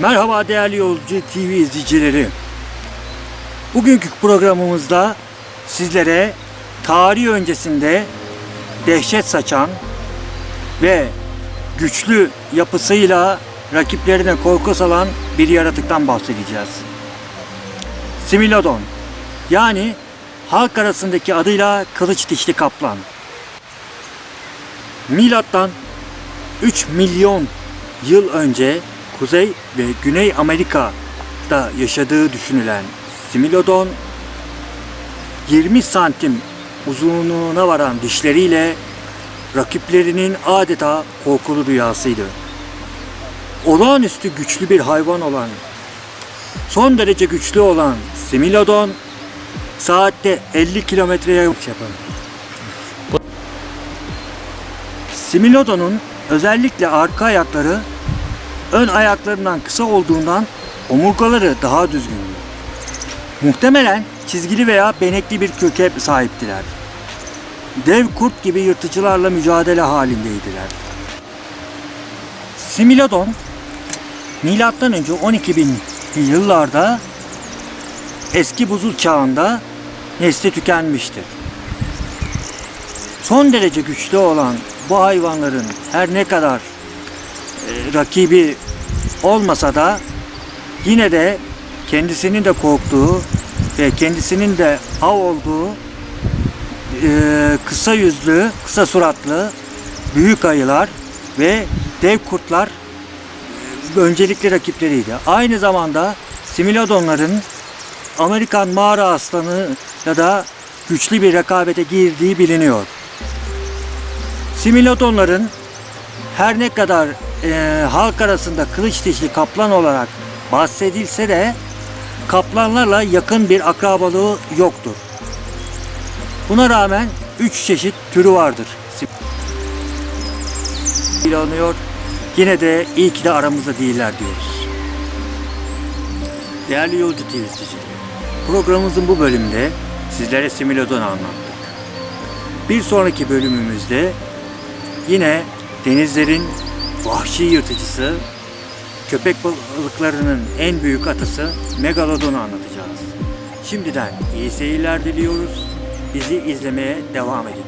Merhaba değerli Yolcu TV izleyicileri. Bugünkü programımızda sizlere tarih öncesinde dehşet saçan ve güçlü yapısıyla rakiplerine korku salan bir yaratıktan bahsedeceğiz. Similodon yani halk arasındaki adıyla kılıç dişli kaplan. Milattan 3 milyon yıl önce Kuzey ve Güney Amerika'da yaşadığı düşünülen Similodon 20 santim uzunluğuna varan dişleriyle rakiplerinin adeta korkulu rüyasıydı. Olağanüstü güçlü bir hayvan olan, son derece güçlü olan Similodon saatte 50 kilometreye yapın. Similodon'un özellikle arka ayakları ön ayaklarından kısa olduğundan omurgaları daha düzgündü. Muhtemelen çizgili veya benekli bir köke sahiptiler. Dev kurt gibi yırtıcılarla mücadele halindeydiler. Similodon milattan önce 12 bin yıllarda eski buzul çağında nesli tükenmiştir. Son derece güçlü olan bu hayvanların her ne kadar rakibi olmasa da yine de kendisinin de korktuğu ve kendisinin de av olduğu e, kısa yüzlü, kısa suratlı büyük ayılar ve dev kurtlar e, öncelikli rakipleriydi. Aynı zamanda similodonların Amerikan mağara aslanı ya da güçlü bir rekabete girdiği biliniyor. Similodonların her ne kadar e, halk arasında kılıç dişli kaplan olarak bahsedilse de kaplanlarla yakın bir akrabalığı yoktur. Buna rağmen üç çeşit türü vardır. Similonyor. Yine de iyi ki de aramızda değiller diyoruz. Değerli Yolcu TV programımızın bu bölümünde sizlere Similodon anlattık. Bir sonraki bölümümüzde yine denizlerin vahşi yırtıcısı, köpek balıklarının en büyük atası Megalodon'u anlatacağız. Şimdiden iyi seyirler diliyoruz. Bizi izlemeye devam edin.